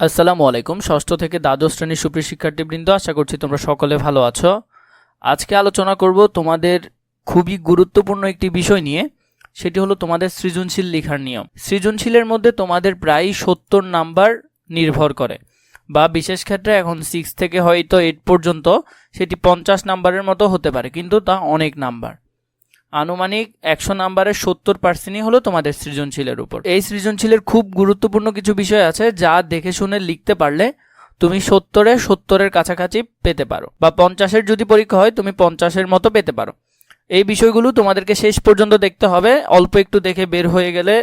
আসসালামু আলাইকুম। ষষ্ঠ থেকে দ্বাদশ শ্রেণির সুপ্রিয় শিক্ষার্থীবৃন্দ, আশা করছি তোমরা সকলে ভালো আছো। আজকে আলোচনা করব তোমাদের খুবই গুরুত্বপূর্ণ একটি বিষয় নিয়ে। সেটি হলো তোমাদের সৃজনশীল লেখার নিয়ম। সৃজনশীলের মধ্যে তোমাদের প্রায় সত্তর নাম্বার নির্ভর করে বা বিশেষ ক্ষেত্রে এখন সিক্স থেকে হয়তো এইট পর্যন্ত সেটি পঞ্চাশ নাম্বারের মতো হতে পারে, কিন্তু তা অনেক নাম্বার। আনুমানিক একশো নাম্বারের সত্তর পার্সেন্টই হলো তোমাদের সৃজনশীলের উপর। এই সৃজনশীলের খুব গুরুত্বপূর্ণ কিছু বিষয় আছে যা দেখে শুনে লিখতে পারলে তুমি সত্তরে সত্তরের কাছাকাছি পেতে পারো বা পঞ্চাশের যদি পরীক্ষা হয় তুমি পঞ্চাশের মতো পেতে পারো। এই বিষয়গুলো তোমাদেরকে শেষ পর্যন্ত দেখতে হবে। অল্প একটু দেখে বের হয়ে গেলে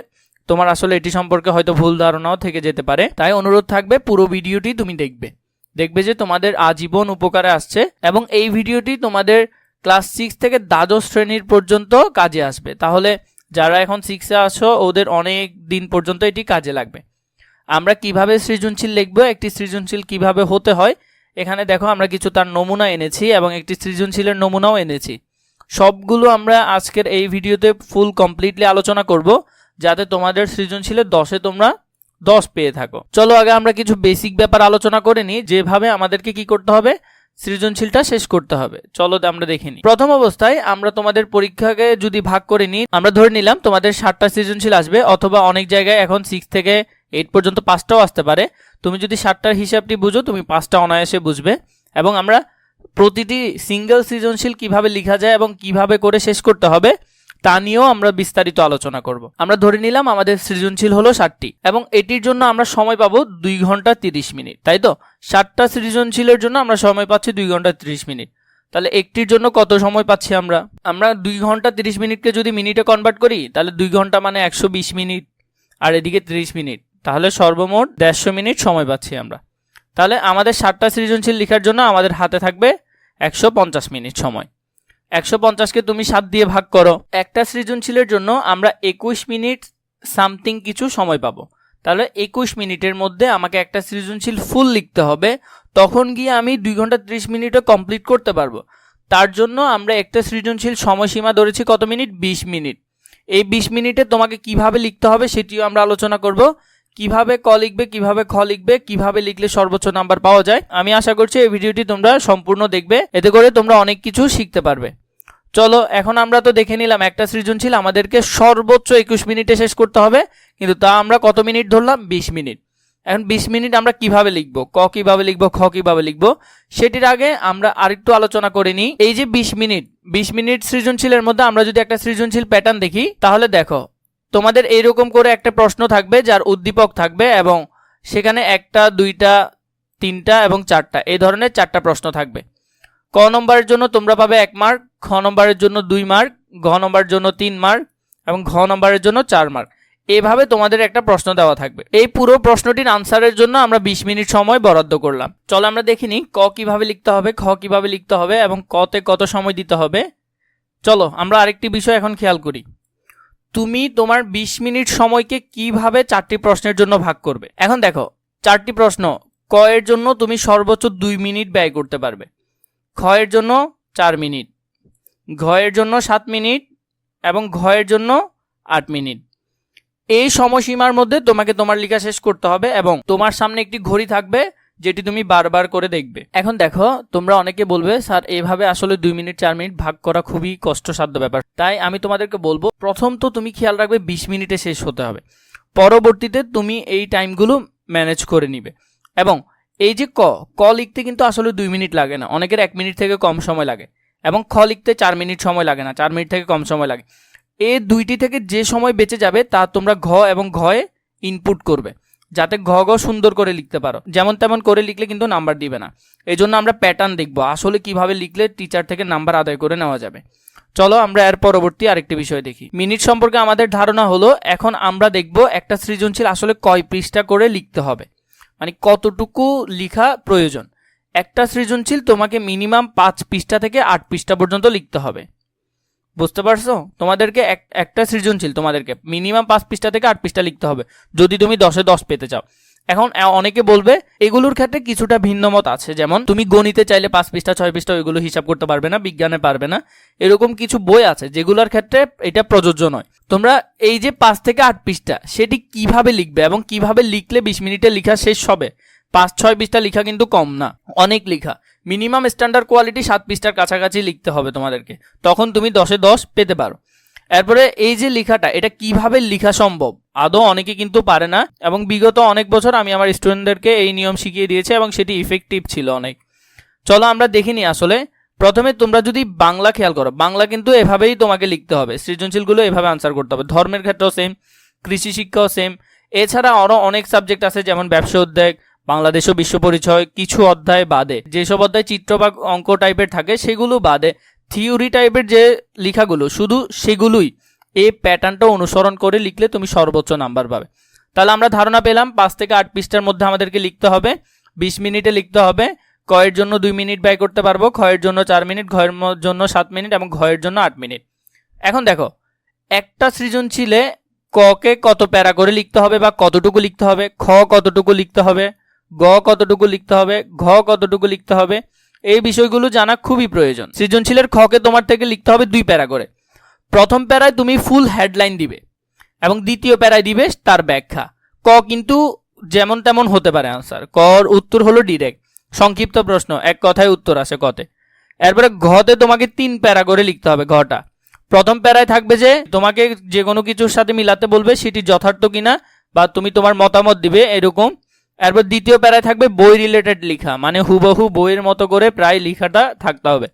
তোমার আসলে এটি সম্পর্কে হয়তো ভুল ধারণাও থেকে যেতে পারে। তাই অনুরোধ থাকবে, পুরো ভিডিওটি তুমি দেখবে। দেখবে যে তোমাদের আজীবন উপকারে আসছে এবং এই ভিডিওটি তোমাদের ক্লাস সিক্স থেকে দ্বাদশ শ্রেণির পর্যন্ত কাজে আসবে। তাহলে যারা এখন সিক্সে আছো, ওদের অনেক দিন পর্যন্ত এটি কাজে লাগবে। আমরা কীভাবে সৃজনশীল লিখব, একটি সৃজনশীল কীভাবে হতে হয়, এখানে দেখো আমরা কিছু তার নমুনা এনেছি এবং একটি সৃজনশীলের নমুনাও এনেছি। সবগুলো আমরা আজকের এই ভিডিওতে ফুল কমপ্লিটলি আলোচনা করব, যাতে তোমাদের সৃজনশীলের দশে তোমরা দশ পেয়ে থাকো। চলো আগে আমরা কিছু বেসিক ব্যাপার আলোচনা করে নিই, যেভাবে আমাদেরকে কি করতে হবে সৃজনশীলটা শেষ করতে হবে। চলো আমরা দেখে নিই। প্রথম অবস্থায় আমরা তোমাদের পরীক্ষাকে যদি ভাগ করে নিই, আমরা ধরে নিলাম তোমাদের ষাটটা সৃজনশীল আসবে, অথবা অনেক জায়গায় এখন সিক্স থেকে এইট পর্যন্ত পাঁচটাও আসতে পারে। তুমি যদি ষাটটার হিসাবটি বুঝো, তুমি পাঁচটা অনায়াসে বুঝবে। এবং আমরা প্রতিটি সিঙ্গেল সৃজনশীল কীভাবে লেখা যায় এবং কীভাবে করে শেষ করতে হবে তা নিয়েও আমরা বিস্তারিত আলোচনা করব। আমরা ধরে নিলাম আমাদের সৃজনশীল হলো ষাটটি এবং এটির জন্য আমরা সময় পাবো দুই ঘণ্টা তিরিশ মিনিট, তাই তো? ষাটটা সৃজনশীলের জন্য আমরা সময় পাচ্ছি দুই ঘণ্টা তিরিশ মিনিট। তাহলে একটির জন্য কত সময় পাচ্ছি আমরা? আমরা দুই ঘণ্টা তিরিশ মিনিটকে যদি মিনিটে কনভার্ট করি, তাহলে দুই ঘণ্টা মানে একশো বিশ মিনিট, আর এদিকে তিরিশ মিনিট। তাহলে সর্বমোট দেড়শো মিনিট সময় পাচ্ছি আমরা। তাহলে আমাদের ষাটটা সৃজনশীল লেখার জন্য আমাদের হাতে থাকবে একশো পঞ্চাশ মিনিট সময়। একশো পঞ্চাশকে তুমি সাত দিয়ে ভাগ করো। একটা সৃজনশীলের জন্য আমরা একুশ মিনিট সামথিং কিছু সময় পাবো। তাহলে একুশ মিনিটের মধ্যে আমাকে একটা সৃজনশীল ফুল লিখতে হবে। তখন গিয়ে আমি দুই ঘণ্টা ত্রিশ মিনিটও কমপ্লিট করতে পারব। তার জন্য আমরা একটা সৃজনশীল সময়সীমা ধরেছি কত মিনিট? বিশ মিনিট। এই বিশ মিনিটে তোমাকে কীভাবে লিখতে হবে সেটিও আমরা আলোচনা করব। কীভাবে ক লিখবে, কীভাবে খ লিখবে, কীভাবে লিখলে সর্বোচ্চ নাম্বার পাওয়া যায়। আমি আশা করছি এই ভিডিওটি তোমরা সম্পূর্ণ দেখবে। এতে করে তোমরা অনেক কিছু শিখতে পারবে। চলো, এখন আমরা তো দেখে নিলাম একটা সৃজনশীল আমাদেরকে সর্বোচ্চ একুশ মিনিটে শেষ করতে হবে, কিন্তু তা আমরা কত মিনিট ধরলাম? বিশ মিনিট। এখন বিশ মিনিট আমরা কীভাবে লিখব? ক কীভাবে লিখব? খ কীভাবে লিখব? সেটির আগে আমরা আরেকটু আলোচনা করে নিই। এই যে বিশ মিনিট বিশ মিনিট সৃজনশীলের মধ্যে আমরা যদি একটা সৃজনশীল প্যাটার্ন দেখি, তাহলে দেখো, তোমাদের এইরকম করে একটা প্রশ্ন থাকবে যার উদ্দীপক থাকবে এবং সেখানে একটা, দুইটা, তিনটা এবং চারটা, এই ধরনের চারটা প্রশ্ন থাকবে। ক নম্বরের জন্য তোমরা পাবে এক মার্ক খ নম্বরের জন্য দুই মার্ক ঘ নম্বরের জন্য তিন মার্ক এবং ঘ নম্বরের জন্য চার মার্ক এভাবে তোমাদের একটা প্রশ্ন দেওয়া থাকবে। এই পুরো প্রশ্নটির আনসারের জন্য আমরা বিশ মিনিট সময় বরাদ্দ করলাম। চলো আমরা দেখিনি ক কীভাবে লিখতে হবে, খ কীভাবে লিখতে হবে এবং কতে কত সময় দিতে হবে। চলো আমরা আরেকটি বিষয় এখন খেয়াল করি। তুমি তোমার বিশ মিনিট সময়কে কীভাবে চারটি প্রশ্নের জন্য ভাগ করবে? এখন দেখো, চারটি প্রশ্ন, ক এর জন্য তুমি সর্বোচ্চ দুই মিনিট ব্যয় করতে পারবে। এর জন্য চার মিনিট, ঘয়ের জন্য সাত মিনিট এবং ঘয়ের জন্য আট মিনিট। এই সময়সীমার মধ্যে তোমাকে তোমার লেখা শেষ করতে হবে এবং তোমার সামনে একটি ঘড়ি থাকবে যেটি তুমি বারবার করে দেখবে। এখন দেখো, তোমরা অনেকে বলবে, স্যার, এভাবে আসলে দুই মিনিট, চার মিনিট ভাগ করা খুবই কষ্টসাধ্য ব্যাপার। তাই আমি তোমাদেরকে বলব, প্রথম তো তুমি খেয়াল রাখবে বিশ মিনিটে শেষ হতে হবে। পরবর্তীতে তুমি এই টাইমগুলো ম্যানেজ করে নিবে এবং এই যে ক ক লিখতে কিন্তু আসলে দুই মিনিট লাগে না। অনেকের এক মিনিট থেকে কম সময় লাগে এবং খ লিখতে চার মিনিট সময় লাগে না, চার মিনিট থেকে কম সময় লাগে। এ দুইটি থেকে যে সময় বেঁচে যাবে তা তোমরা ঘ এবং ঘয়ে ইনপুট করবে, যাতে ঘ ঘ সুন্দর করে লিখতে পারো। যেমন তেমন করে লিখলে কিন্তু নাম্বার দিবে না। এই জন্য আমরা প্যাটার্ন দেখব, আসলে কীভাবে লিখলে টিচার থেকে নাম্বার আদায় করে নেওয়া যাবে। চলো আমরা এর পরবর্তী আরেকটি বিষয় দেখি। মিনিট সম্পর্কে আমাদের ধারণা হলো, এখন আমরা দেখব একটা সৃজনশীল আসলে কয় পৃষ্ঠা করে লিখতে হবে। মানে কতটুকু লিখা প্রয়োজন। একটা সৃজনশীল তোমাকে মিনিমাম পাঁচ পৃষ্ঠা থেকে আট পৃষ্ঠা পর্যন্ত লিখতে হবে। বুঝতে পারছ? তোমাদেরকে এক- একটা সৃজনশীল তোমাদেরকে মিনিমাম পাঁচ পৃষ্ঠা থেকে আট পৃষ্ঠা লিখতে হবে। যদি তুমি দশে দশ পেতে চাও। এখন অনেকে বলবে, এগুলোর ক্ষেত্রে কিছুটা ভিন্ন মত আছে। যেমন, তুমি গণিতে চাইলে পাঁচ পৃষ্ঠা, ছয় পৃষ্ঠা ওইগুলো হিসাব করতে পারবে না, বিজ্ঞানে পারবে না। এরকম কিছু বই আছে, যেগুলোর ক্ষেত্রে এটা প্রযোজ্য নয়। তোমরা এই যে পাঁচ থেকে আট পৃষ্ঠা, সেটি কীভাবে লিখবে এবং কীভাবে লিখলে বিশ মিনিটে লেখা শেষ হবে? পাঁচ, ছয় পৃষ্ঠা লেখা কিন্তু কম না, অনেক লেখা। মিনিমাম স্ট্যান্ডার্ড কোয়ালিটি সাত পৃষ্ঠার কাছাকাছি লিখতে হবে তোমাদেরকে। তখন তুমি দশে দশ পেতে পারো। এরপরে এই যে লেখাটা, এটা কীভাবে লেখা সম্ভব? আদৌ অনেকে কিন্তু পারে না, এবং বিগত অনেক বছর আমি আমার স্টুডেন্টদেরকে এই নিয়ম শিখিয়ে দিয়েছি এবং সেটি ইফেক্টিভ ছিল অনেক। চলো আমরা দেখিনি আসলে। প্রথমে তোমরা যদি বাংলা খেয়াল করো, বাংলা কিন্তু এভাবেই তোমাকে লিখতে হবে, সৃজনশীলগুলো এভাবে আনসার করতে হবে। ধর্মের ক্ষেত্রেও সেম কৃষি শিক্ষাও সেম এছাড়া আরও অনেক সাবজেক্ট আছে, যেমন ব্যবসা উদ্যোগ বাংলাদেশ ও বিশ্ব পরিচয়, কিছু অধ্যায় বাদে। যেসব অধ্যায় চিত্র বা অঙ্ক টাইপের থাকে, সেগুলো বাদে। থিওরি টাইপের যে লেখাগুলো, শুধু সেগুলোই এই প্যাটার্নটা অনুসরণ করে লিখলে তুমি সর্বোচ্চ নাম্বার পাবে। তাহলে আমরা ধারণা পেলাম, পাঁচ থেকে আট পৃষ্ঠার মধ্যে আমাদেরকে লিখতে হবে, বিশ মিনিটে লিখতে হবে, কয়ের জন্য দুই মিনিট ব্যয় করতে পারব, ক্ষয়ের জন্য চার মিনিট ঘয়ের জন্য সাত মিনিট এবং ঘয়ের জন্য আট মিনিট। এখন দেখো, একটা সৃজনশীলে ককে কত প্যারা করে লিখতে হবে বা কতটুকু লিখতে হবে, খ কতটুকু লিখতে হবে, গ কতটুকু লিখতে হবে, ঘ কতটুকু লিখতে হবে এই বিষয়গুলো জানা খুবই প্রয়োজন। সৃজনশীলের খকে তোমার থেকে লিখতে হবে দুই প্যারা করে। প্রথম প্যারায় তুমি ফুল হেডলাইন দিবে এবং দ্বিতীয় প্যারায় দিবে তার ব্যাখ্যা। ক কিন্তু যেমন তেমন হতে পারে আনসার কর উত্তর হলো ডিরেক্ট সংক্ষিপ্ত প্রশ্ন, এক কথায় উত্তর আসে কতে। এরপরে ঘতে তোমাকে তিন প্যারা করে লিখতে হবে ঘটা। প্রথম প্যারায় থাকবে যে তোমাকে যে কোনো কিছুর সাথে মিলাতে বলবে সেটি যথার্থ কিনা বা তুমি তোমার মতামত দিবে এরকম এরপর দ্বিতীয় প্যারায় থাকবে বই রিলেটেড লেখা মানে হুবহু বইয়ের মতো করে প্রায় লেখাটা থাকতে হবে।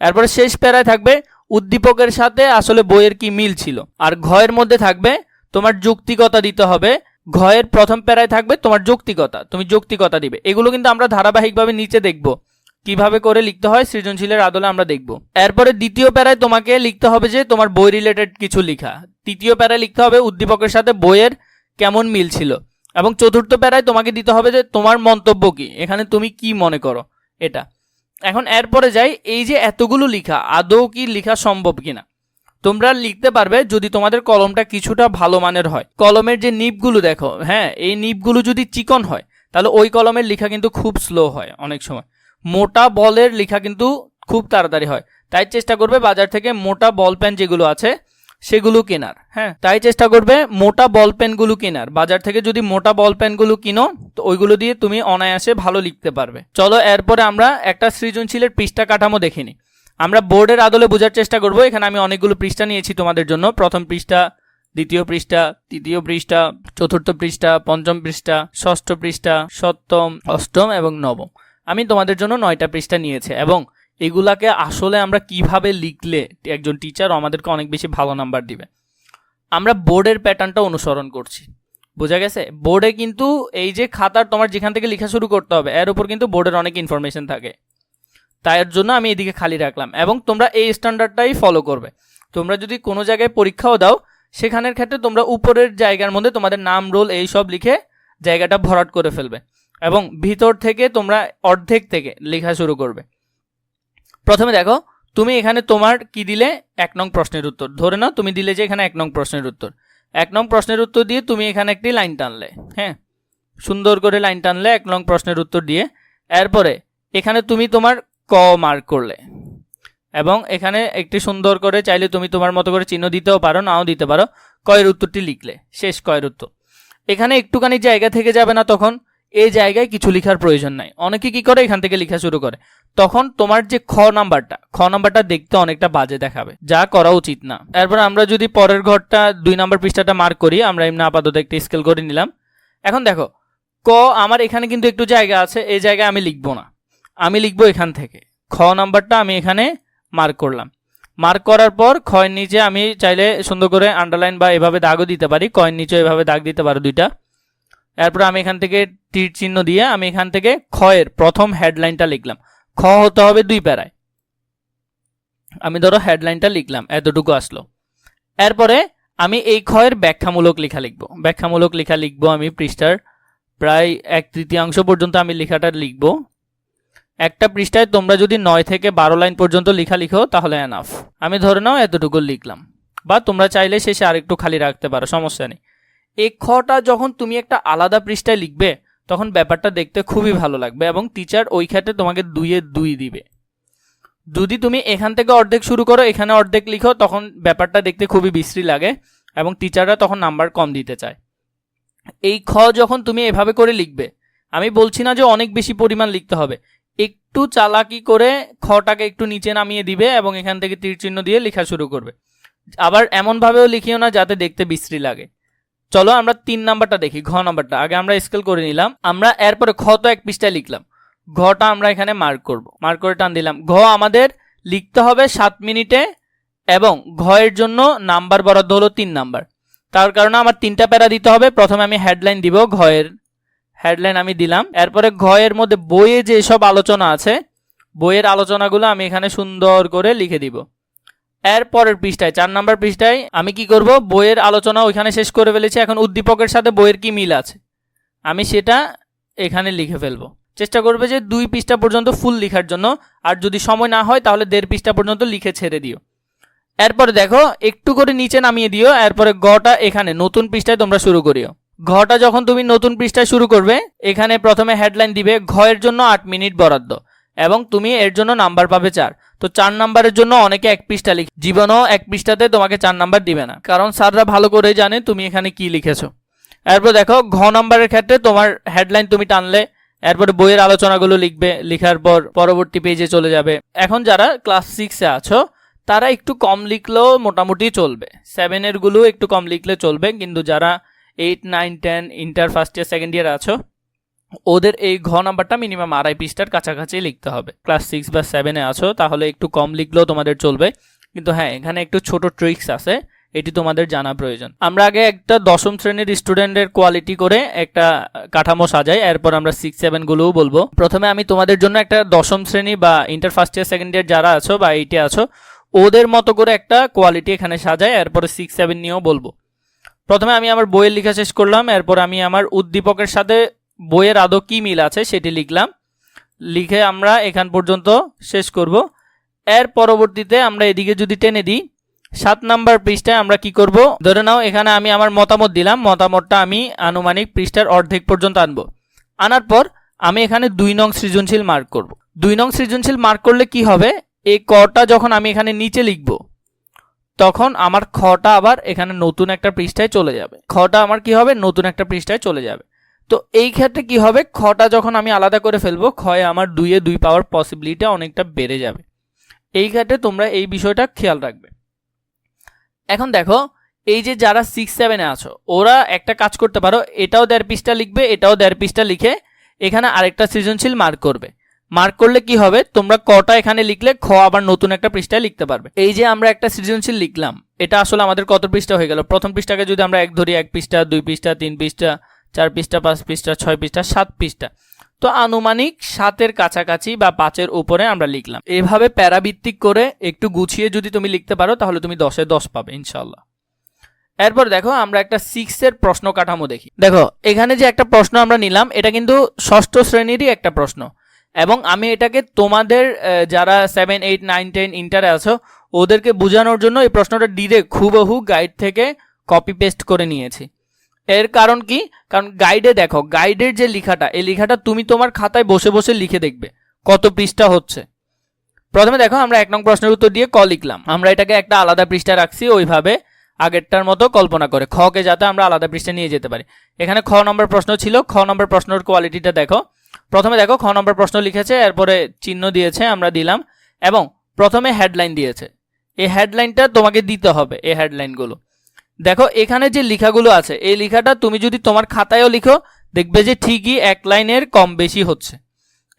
এরপরে শেষ প্যারায় থাকবে উদ্দীপকের সাথে আসলে বইয়ের কি মিল ছিল। আর ঘয়ের মধ্যে থাকবে তোমার যুক্তিকতা দিতে হবে। ঘয়ের প্রথম প্যারায় থাকবে তোমার যৌক্তিকতা, তুমি যৌক্তিকতা দিবে। এগুলো কিন্তু আমরা ধারাবাহিকভাবে নিচে দেখব। কীভাবে করে লিখতে হয় সৃজনশীলের আদলে আমরা দেখব। এরপরে দ্বিতীয় প্যারায় তোমাকে লিখতে হবে যে তোমার বই রিলেটেড কিছু লেখা। তৃতীয় প্যারায় লিখতে হবে উদ্দীপকের সাথে বইয়ের কেমন মিল ছিল। এবং চতুর্থ প্যারায় তোমাকে দিতে হবে যে তোমার মন্তব্য কি? এখানে তুমি কি মনে করো? এটা। এখন এরপরে যাই, এই যে এতগুলো লেখা, আদৌ কি লেখা সম্ভব কিনা? তোমরা লিখতে পারবে যদি তোমাদের কলমটা কিছুটা ভালো মানের হয়। কলমের যে নিপগুলো দেখো হ্যাঁ এই নিপগুলো যদি চিকন হয়, তাহলে ওই কলমের লেখা কিন্তু খুব স্লো হয় অনেক সময়। মোটা বলের লেখা কিন্তু খুব তাড়াতাড়ি হয়। তাই চেষ্টা করবে বাজার থেকে মোটা বল পেন যেগুলো আছে সেগুলো কেনার হ্যাঁ? তাই চেষ্টা করবে মোটা বল পেনগুলো কেনার। বাজার থেকে যদি মোটা বল পেনগুলো কিনো, তো ওইগুলো দিয়ে তুমি অনায়াসে ভালো লিখতে পারবে। চলো এরপরে আমরা একটা সৃজনশীলের পৃষ্ঠা কাঠামো দেখিনি আমরা বোর্ডের আদলে বোঝার চেষ্টা করব। এখানে আমি অনেকগুলো পৃষ্ঠা নিয়েছি তোমাদের জন্য। প্রথম পৃষ্ঠা, দ্বিতীয় পৃষ্ঠা, তৃতীয় পৃষ্ঠা, চতুর্থ পৃষ্ঠা, পঞ্চম পৃষ্ঠা, ষষ্ঠ পৃষ্ঠা, সপ্তম, অষ্টম এবং নবম। আমি তোমাদের জন্য নয়টা পৃষ্ঠা নিয়েছি এবং এগুলাকে আসলে আমরা কীভাবে লিখলে একজন টিচার আমাদেরকে অনেক বেশি ভালো নাম্বার দিবে? আমরা বোর্ডের প্যাটার্নটা অনুসরণ করছি। বোঝা গেছে? বোর্ডে কিন্তু এই যে খাতার তোমার যেখান থেকে লেখা শুরু করতে হবে, এর উপর কিন্তু বোর্ডের অনেক ইনফরমেশন থাকে। তাই এর জন্য আমি এদিকে খালি রাখলাম এবং তোমরা এই স্ট্যান্ডার্ডটাই ফলো করবে। তোমরা যদি কোনো জায়গায় পরীক্ষাও দাও, সেখানের ক্ষেত্রে তোমরা উপরের জায়গার মধ্যে তোমাদের নাম রোল এই সব লিখে জায়গাটা ভরাট করে ফেলবে এবং ভিতর থেকে তোমরা অর্ধেক থেকে লেখা শুরু করবে। প্রথমে দেখো, তুমি এখানে তোমার কি দিলে? এক নং প্রশ্নের উত্তর। ধরে নাও, তুমি দিলে যে এখানে এক নং প্রশ্নের উত্তর। এক নং প্রশ্নের উত্তর দিয়ে তুমি এখানে একটি লাইন টানলে হ্যাঁ? সুন্দর করে লাইন টানলে এক নং প্রশ্নের উত্তর দিয়ে। এরপরে, এখানে তুমি তোমার ক মার্ক করলে এবং এখানে একটি সুন্দর করে চাইলে তুমি তোমার মতো করে চিহ্ন দিতেও পারো, নাও দিতে পারো। কয়ের উত্তরটি লিখলে, শেষ কয়ের উত্তর। এখানে একটুখানি জায়গা থেকে যাবে না তখন? এই জায়গায় কিছু লেখার প্রয়োজন নাই। অনেকে কি করে? এখান থেকে লেখা শুরু করে। তখন তোমার যে খ নাম্বারটা খ নাম্বারটা দেখতে অনেকটা বাজে দেখাবে। যা করা উচিত না। এরপর আমরা যদি পরের ঘরটা, দুই নাম্বার পৃষ্ঠাটা মার্ক করি, আমরা এমনি আপাতত একটি স্কেল করে নিলাম। এখন দেখো, ক আমার এখানে কিন্তু একটু জায়গা আছে এই জায়গায় আমি লিখব না। আমি লিখব এখান থেকে। খ নাম্বারটা আমি এখানে মার্ক করলাম। মার্ক করার পর খয়ের নিচে আমি চাইলে সুন্দর করে আন্ডারলাইন বা এভাবে দাগও দিতে পারি। কয়ের নিচে এভাবে দাগ দিতে পারো দুইটা। এরপর আমি এখান থেকে তীর চিহ্ন দিয়ে আমি এখান থেকে খয়ের প্রথম হেডলাইনটা লিখলাম। খ হতে হবে দুই প্যারায় আমি ধরো হেডলাইনটা লিখলাম, এতটুকু আসলো। এরপরে আমি এই ক্ষয়ের ব্যাখ্যামূলক লেখা লিখব। ব্যাখ্যামূলক লেখা লিখব আমি পৃষ্ঠার প্রায় এক তৃতীয়াংশ পর্যন্ত আমি লেখাটা লিখব। একটা পৃষ্ঠায় তোমরা যদি নয় থেকে বারো লাইন পর্যন্ত লেখা লিখো, তাহলে এনাফ আমি ধরে নাও এতটুকু লিখলাম। বা তোমরা চাইলে শেষে আরেকটু খালি রাখতে পারো, সমস্যা নেই। এই খটা যখন তুমি একটা আলাদা পৃষ্ঠায় লিখবে, তখন ব্যাপারটা দেখতে খুবই ভালো লাগবে এবং টিচার ওই ক্ষেত্রে তোমাকে দুইয়ে দুই দিবে। যদি তুমি এখান থেকে অর্ধেক শুরু করো, এখানে অর্ধেক লিখো, তখন ব্যাপারটা দেখতে খুবই বিশ্রী লাগে এবং টিচাররা তখন নাম্বার কম দিতে চায়। এই খ যখন তুমি এভাবে করে লিখবে, আমি বলছি না যে অনেক বেশি পরিমাণ লিখতে হবে, একটু চালাকি করে খটাকে একটু নিচে নামিয়ে দিবে এবং এখান থেকে তীর চিহ্ন দিয়ে লেখা শুরু করবে। আবার এমনভাবেও লিখিও না যাতে দেখতে বিশ্রী লাগে। চলো আমরা তিন নাম্বারটা দেখি, ঘ নাম্বারটা। আগে আমরা স্কেল করে নিলাম, আমরা এরপরে খ তো এক পৃষ্ঠায় লিখলাম। ঘটা আমরা এখানে মার্ক করব মার্ক করে টান দিলাম। ঘ আমাদের লিখতে হবে সাত মিনিটে এবং ঘয়ের জন্য নাম্বার বরাদ্দ হলো তিন নাম্বার। তার কারণে আমার তিনটা প্যারা দিতে হবে, প্রথমে আমি হেডলাইন দিব ঘয়ের। হেডলাইন আমি দিলাম, এরপরে ঘয়ের মধ্যে বইয়ে যে সব আলোচনা আছে, বইয়ের আলোচনাগুলো আমি এখানে সুন্দর করে লিখে দিব। এর পরের পৃষ্ঠায়, চার নাম্বার পৃষ্ঠায় আমি কি করব? বইয়ের আলোচনা ওইখানে শেষ করে ফেলেছি। এখন উদ্দীপকের সাথে বইয়ের কি মিল আছে? আমি সেটা এখানে লিখে ফেলব। চেষ্টা করবে যে দুই পৃষ্ঠা পর্যন্ত ফুল লেখার জন্য। আর যদি সময় না হয়, তাহলে দেড় পৃষ্ঠা পর্যন্ত লিখে ছেড়ে দিও। এরপরে দেখো, একটু করে নিচে নামিয়ে দিও। এরপরে গটা এখানে, নতুন পৃষ্ঠায় তোমরা শুরু করিও। ঘটা যখন তুমি নতুন পৃষ্ঠায় শুরু করবে, এখানে প্রথমে হেডলাইন দিবে, ঘয়ের জন্য আট মিনিট বরাদ্দ। এবং তুমি এর জন্য নাম্বার পাবে চার। তো চার নাম্বারের জন্য অনেকে এক পৃষ্ঠা লিখ জীবনও এক পৃষ্ঠাতে তোমাকে চার নাম্বার দিবে না। কারণ স্যাররা ভালো করে জানে তুমি এখানে কি লিখেছো। এরপর দেখো, ঘ নাম্বারের ক্ষেত্রে তোমার হেডলাইন তুমি টানলে, এরপরে বইয়ের আলোচনাগুলো লিখবে, লেখার পর পরবর্তী পেজে চলে যাবে। এখন যারা ক্লাস সিক্সে আছো, তারা একটু কম লিখলেও মোটামুটি চলবে। সেভেনেরগুলো একটু কম লিখলে চলবে, কিন্তু যারা eight nine ten inter first year second year আছো ওদের এই ঘ নাম্বারটা মিনিমাম আড়াই পৃষ্ঠার কাছাকাছি লিখতে হবে। ক্লাস সিক্স বা সেভেনে আছো, তাহলে একটু কম লিখলেও তোমাদের চলবে। কিন্তু হ্যাঁ এখানে একটু ছোট ট্রিক্স আছে, এটি তোমাদের জানা প্রয়োজন। আমরা আগে একটা দশম শ্রেণির স্টুডেন্টের কোয়ালিটি করে একটা কাঠামো সাজাই, এরপর আমরা সিক্স সেভেনগুলোও বলব। প্রথমে আমি তোমাদের জন্য একটা দশম শ্রেণি বা inter first year second year যারা আছো বা এইটে আছো, ওদের মতো করে একটা কোয়ালিটি এখানে সাজাই, এরপরে সিক্স সেভেন নিয়েও বলব। প্রথমে আমি আমার বইয়ের লেখা শেষ করলাম, এরপর আমি আমার উদ্দীপকের সাথে বইয়ের আদৌ কী মিল আছে সেটি লিখলাম। লিখে আমরা এখান পর্যন্ত শেষ করব। এর পরবর্তীতে আমরা এদিকে যদি টেনে দিই, সাত নাম্বার পৃষ্ঠায় আমরা কি করব? ধরে নাও, এখানে আমি আমার মতামত দিলাম। মতামতটা আমি আনুমানিক পৃষ্ঠার অর্ধেক পর্যন্ত আনব। আনার পর আমি এখানে দুই নং সৃজনশীল মার্ক করব। দুই নং সৃজনশীল মার্ক করলে কি হবে? এই কটা যখন আমি এখানে নিচে লিখব, তখন আমার খটা আবার এখানে নতুন একটা পৃষ্ঠায় চলে যাবে। খটা আমার কি হবে? নতুন একটা পৃষ্ঠায় চলে যাবে। তো এই ক্ষেত্রে কি হবে? খটা যখন আমি আলাদা করে ফেলব ক্ষয়ে আমার দুইয়ে দুই পাওয়ার পসিবিলিটি অনেকটা বেড়ে যাবে। এই ক্ষেত্রে তোমরা এই বিষয়টা খেয়াল রাখবে। এখন দেখো, এই যে যারা সিক্স সেভেনে আছো, ওরা একটা কাজ করতে পারো, এটাও দেড় পৃষ্ঠা লিখবে, এটাও দেড় পৃষ্ঠা লিখে এখানে আরেকটা সৃজনশীল মার্ক করবে। মার্ক করলে কি হবে? তোমরা কটা এখানে লিখলে খ আবার নতুন একটা পৃষ্ঠায় লিখতে পারবে। এই যে আমরা একটা সৃজনশীল লিখলাম, এটা আসলে আমাদের কত পৃষ্ঠা হয়ে গেল? প্রথম পৃষ্ঠাকে যদি আমরা এক ধরি, এক পৃষ্ঠা, দুই পৃষ্ঠা, তিন পৃষ্ঠা চার পৃষ্ঠা, পাঁচ পৃষ্ঠা, ছয় পৃষ্ঠা, সাত পৃষ্ঠা। তো আনুমানিক সাতের কাছাকাছি বা পাঁচের উপরে আমরা লিখলাম। এভাবে প্যারাভিত্তিক করে একটু গুছিয়ে যদি তুমি লিখতে পারো, তাহলে তুমি দশে দশ পাবে ইনশাল্লাহ এরপর দেখো, আমরা একটা সিক্সের প্রশ্ন কাঠামো দেখি। দেখো, এখানে যে একটা প্রশ্ন আমরা নিলাম, এটা কিন্তু ষষ্ঠ শ্রেণীরই একটা প্রশ্ন। এবং আমি এটাকে তোমাদের যারা সেভেন এইট নাইন টেন ইন্টারে আছো, ওদেরকে বোঝানোর জন্য এই প্রশ্নটা ডিরেক্ট হুবহু গাইড থেকে কপি পেস্ট করে নিয়েছি। এর কারণ কি? কারণ গাইডে দেখো গাইডের যে লেখাটা, এই লেখাটা তুমি তোমার খাতায় বসে বসে লিখে দেখবে, কত পৃষ্ঠা হচ্ছে। প্রথমে দেখো, আমরা এক নং প্রশ্নের উত্তর দিয়ে ক লিখলাম। আমরা এটাকে একটা আলাদা পৃষ্ঠা রাখছি, ওইভাবে আগেরটার মতো কল্পনা করে খকে যাতে আমরা আলাদা পৃষ্ঠা নিয়ে যেতে পারি। এখানে খ নম্বর প্রশ্ন ছিল, খ নম্বর প্রশ্নের কোয়ালিটিটা দেখো। প্রথমে দেখো, খ নম্বর প্রশ্ন লিখেছে, এরপরে চিহ্ন দিয়েছে, আমরা দিলাম, এবং প্রথমে হেডলাইন দিয়েছে। এই হেডলাইনটা তোমাকে দিতে হবে, এই হেডলাইনগুলো দেখো, এখানে যে লেখাগুলো আছে, এই লেখাটা তুমি যদি তোমার খাতায়ও লিখো, দেখবে যে ঠিকই এক লাইনের কম বেশি হচ্ছে।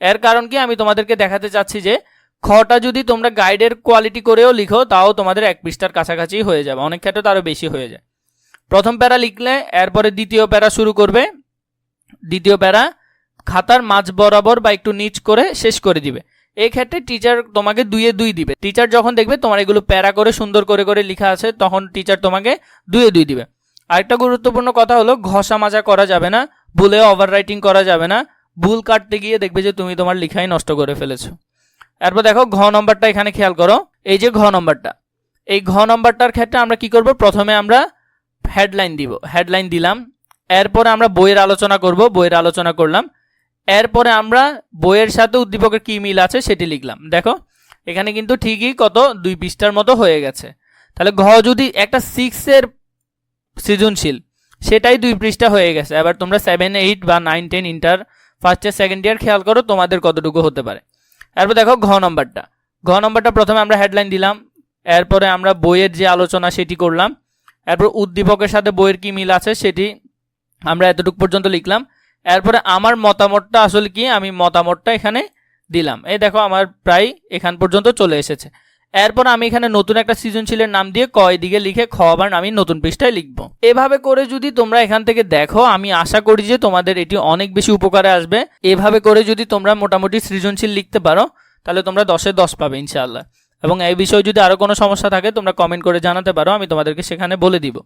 এর কারণ কি? আমি তোমাদেরকে দেখাতে চাচ্ছি যে, খটা যদি তোমরা গাইডের কোয়ালিটি করেও লিখো, তাও তোমাদের এক পৃষ্ঠার কাছাকাছি হয়ে যাবে। অনেক ক্ষেত্রে তো আরও বেশি হয়ে যায়। প্রথম প্যারা লিখলে, এরপরে দ্বিতীয় প্যারা শুরু করবে। দ্বিতীয় প্যারা খাতার মাঝ বরাবর বা একটু নিচ করে শেষ করে দিবে। এই ক্ষেত্রে টিচার তোমাকে দুইয়ে দুই দিবে। টিচার যখন দেখবে তোমার এগুলো প্যারা করে, সুন্দর করে করে লেখা আছে, তখন টিচার তোমাকে দুইয়ে দুই দিবে। আরেকটা গুরুত্বপূর্ণ কথা হলো, ঘষা মাজা করা যাবে না, ভুলে ওভার রাইটিং করা যাবে না, ভুল কাটতে গিয়ে দেখবে যে তুমি তোমার লেখাই নষ্ট করে ফেলেছো। এরপর দেখো, ঘ নম্বরটা এখানে খেয়াল করো। এই যে ঘ নম্বরটা, এই ঘ নম্বরটার ক্ষেত্রে আমরা কি করব? প্রথমে আমরা হেডলাইন দিব হেডলাইন দিলাম। এরপরে আমরা বইয়ের আলোচনা করব, বইয়ের আলোচনা করলাম। এরপরে আমরা বইয়ের সাথে উদ্দীপকের কি মিল আছে সেটি লিখলাম। দেখো, এখানে কিন্তু ঠিকই কত? দুই পৃষ্ঠার মতো হয়ে গেছে। তাহলে ঘ যদি একটা সিক্সের সৃজনশীল, সেটাই দুই পৃষ্ঠা হয়ে গেছে। এবার তোমরা সেভেন এইট বা nine ten inter first year second year খেয়াল করো তোমাদের কতটুকু হতে পারে। এরপর দেখো ঘ নম্বরটা। ঘ নম্বরটা প্রথমে আমরা হেডলাইন দিলাম। এরপরে আমরা বইয়ের যে আলোচনা সেটি করলাম। এরপর উদ্দীপকের সাথে বইয়ের কি মিল আছে সেটি আমরা এতটুকু পর্যন্ত লিখলাম। এরপরে আমার মতামতটা আসলে কি? আমি মতামতটা এখানে দিলাম। এই দেখো, আমার প্রায় এখান পর্যন্ত চলে এসেছে। এরপর আমি এখানে নতুন একটা সৃজনশীলের নাম দিয়ে কয় দিকে লিখে খ আমি নতুন পৃষ্ঠায় লিখব। এভাবে করে যদি তোমরা এখান থেকে দেখো, আমি আশা করি যে তোমাদের এটি অনেক বেশি উপকারে আসবে। এভাবে করে যদি তোমরা মোটামুটি সৃজনশীল লিখতে পারো, তাহলে তোমরা দশে দশ পাবে ইনশাআল্লাহ। এবং এই বিষয়ে যদি আরও কোনো সমস্যা থাকে, তোমরা কমেন্ট করে জানাতে পারো, আমি তোমাদেরকে সেখানে বলে দিব।